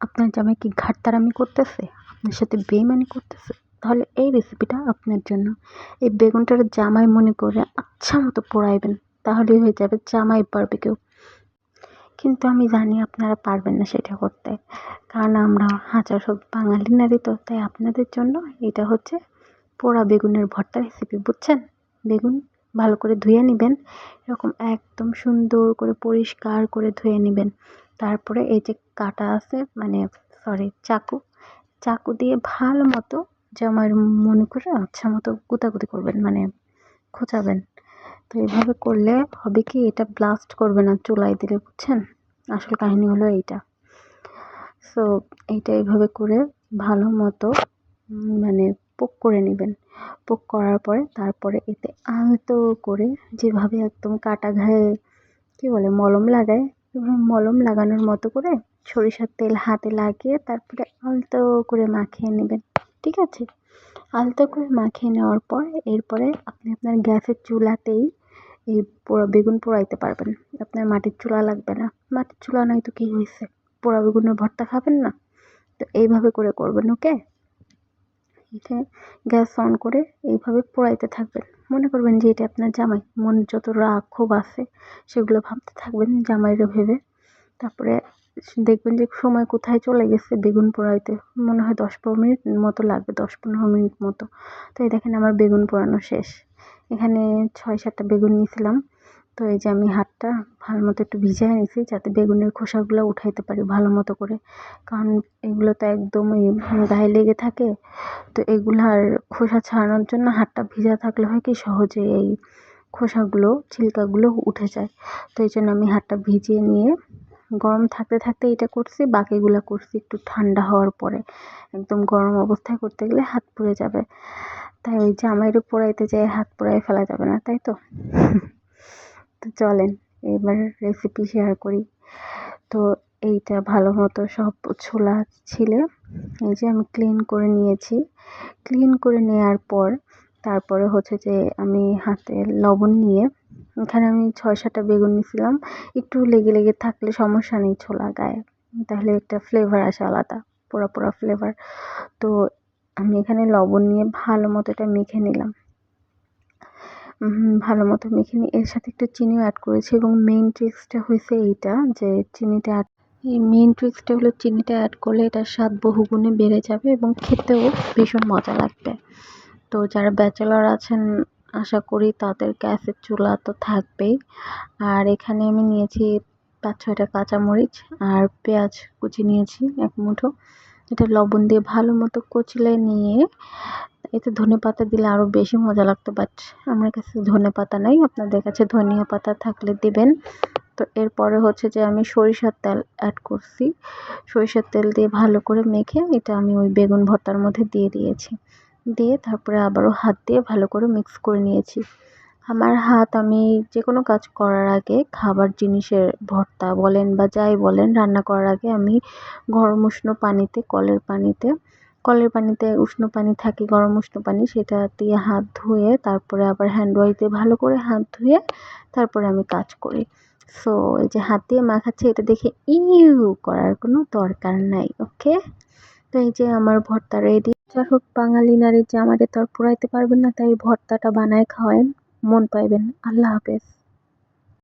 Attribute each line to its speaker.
Speaker 1: আপনার জামাই কি ঘাটতারামি করতেছে? আপনার সাথে বেইমানি করতেছে? তাহলে এই রেসিপিটা আপনার জন্য। এই বেগুনটার জামাই মনে করে আচ্ছা মতো পোড়াইবেন, তাহলেই হয়ে যাবে জামাই পারবে কেউ কিন্তু আমি জানি আপনারা পারবেন না সেটা করতে। কারণ আমরা হাজার সব বাঙালি নারী তো, তাই আপনাদের জন্য এটা হচ্ছে পোড়া বেগুনের ভর্তা রেসিপি বুঝছেন? বেগুন ভালো করে ধুয়ে নেবেন, এরকম একদম সুন্দর করে পরিষ্কার করে ধুয়ে নেবেন। তারপরে এই যে কাটা আছে মানে সরি চাকু। চাকু দিয়ে ভালো মতো জামার মনে করে আচ্ছা মতো গুতাগুতি করবেন মানে খোঁচাবেন। তো এইভাবে করলে হবে কি, এটা ব্লাস্ট করবে না চুলায় দিলে, বুঝছেন? আসল কাহিনী হলো এইটা। সো এইটা এইভাবে করে ভালো মতো মানে পোক করে নেবেন। পোক করার পরে তারপরে এতে আলতো করে যেভাবে একদম কাটা ঘায়ে, কী বলে, মলম লাগায় মলম লাগানোর মতো করে সরিষার তেল হাতে লাগিয়ে তারপরে আলতো করে মাখিয়ে নেবেন, ঠিক আছে? আলতো করে মাখিয়ে নেওয়ার পর এরপরে আপনি আপনার গ্যাসের চুলাতেই এই পোড়া বেগুন পোড়াইতে পারবেন। আপনার মাটির চুলা লাগবে না। মাটির চুলা নাই তো কী হয়েছে? পোড়া বেগুনের ভর্তা খাবেন না? তো এইভাবে করে করবেন, ওকে? এটা গ্যাস অন করে এইভাবে পোড়াইতে থাকবেন। মনে করবেন যে এটা আপনার জামাই। মন যত রাগ, ক্ষোভ আছে সেগুলো ভাবতে থাকবেন জামাইরে ভেবে। তারপরে দেখবেন যে সময় কোথায় চলে গেছে বেগুন পোড়াইতে। মনে হয় দশ পনেরো মিনিট মতো লাগবে, দশ পনেরো মিনিট মতো। তো এই দেখেন আমার বেগুন পোড়ানো শেষ। এখানে ছয় সাতটা বেগুন নিয়েছিলাম। তো এই যে আমি হাতটা ভালো মতো একটু ভিজিয়ে নিয়েছি যাতে বেগুনের খোসাগুলো উঠাইতে পারি ভালো মতো করে। কারণ এগুলো তো একদমই গায়ে লেগে থাকে। তো এগুলার খোসা ছাড়ানোর জন্য হাতটা ভিজা থাকলে হয় কি সহজে এই খোসাগুলো, ছিলকাগুলো উঠে যায়। তো এই জন্য আমি হাতটা ভিজিয়ে নিয়ে গরম থাকতে থাকতে এটা করছি, বাকিগুলো করছি একটু ঠান্ডা হওয়ার পরে। একদম গরম অবস্থায় করতে গেলে হাত পুড়ে যাবে। তাই ওই জামাইরে পোড়াইতে যেয়ে হাত পোড়াই ফেলা যাবে না, তাই তো? তো চলেন, এবার রেসিপি শেয়ার করি। তো এইটা ভালো মতো সব ছোলা ছিলে, এই যে আমি ক্লিন করে নিয়েছি। ক্লিন করে নেওয়ার পর তারপরে হচ্ছে যে আমি হাতে লবণ নিয়ে এখানে আমি ছয় সাতটা বেগুন নিয়েছিলাম একটু লেগে লেগে থাকলে সমস্যা নেই ছোলা গায়ে। তাহলে একটা ফ্লেভার আসে আলাদা, পোড়া পোড়া ফ্লেভার তো আমি এখানে লবণ নিয়ে ভালো মতো এটা মেখে নিলাম। ভালো মতো মেখে নিয়ে এর সাথে একটু চিনিও অ্যাড করেছি এবং মেইন ট্রিক্সটা হয়েছে এইটা যে চিনিটা অ্যাড এই মেইন ট্রিক্সটা হলো চিনিটা অ্যাড করলে এটার স্বাদ বহুগুণে বেড়ে যাবে এবং খেতেও ভীষণ মজা লাগবে। তো যারা ব্যাচেলর আছেন আশা করি তাদের গ্যাসের চুলা তো থাকবেই। আর এখানে আমি নিয়েছি পাঁচ ছয়টা কাঁচামরিচ আর পেঁয়াজ কুচি নিয়েছি এক মুঠো। এটা লবণ দিয়ে ভালো মতো কচলে নিয়ে এতে ধনে পাতা দিলে আরও বেশি মজা লাগতো বাট আমার কাছে ধনে পাতা নাই। আপনাদের কাছে ধনিয়া পাতা থাকলে দেবেন। তো এরপরে হচ্ছে যে আমি সরিষার তেল অ্যাড করছি। সরিষার তেল দিয়ে ভালো করে মেখে এটা আমি ওই বেগুন ভর্তার মধ্যে দিয়ে দিয়েছি। দিয়ে তারপরে আবারও হাত দিয়ে ভালো করে মিক্স করে নিয়েছি। আমার হাত আমি যে কোনো কাজ করার আগে খাবার জিনিসের ভর্তা বলেন বা যাই বলেন, রান্না করার আগে আমি গরম উষ্ণ পানিতে, কলের পানিতে কলের পানিতে উষ্ণ পানি থাকে, গরম উষ্ণ পানি সেটা দিয়ে হাত ধুয়ে তারপরে আবার হ্যান্ড ওয়াশ দিয়ে ভালো করে হাত ধুয়ে তারপরে আমি কাজ করি। সো এই যে হাত দিয়ে মাখাচ্ছে, এটা দেখে ইউ করার কোনো দরকার নাই ওকে তো এই যে আমার ভর্তা রেডি যাই হোক, বাঙালি নারীর জামাইরে তো আর পোড়াইতে পারবেন না, তাই ভর্তাটা বানায় খাওয়ায় মন পাইবেন। আল্লাহ হাফেজ।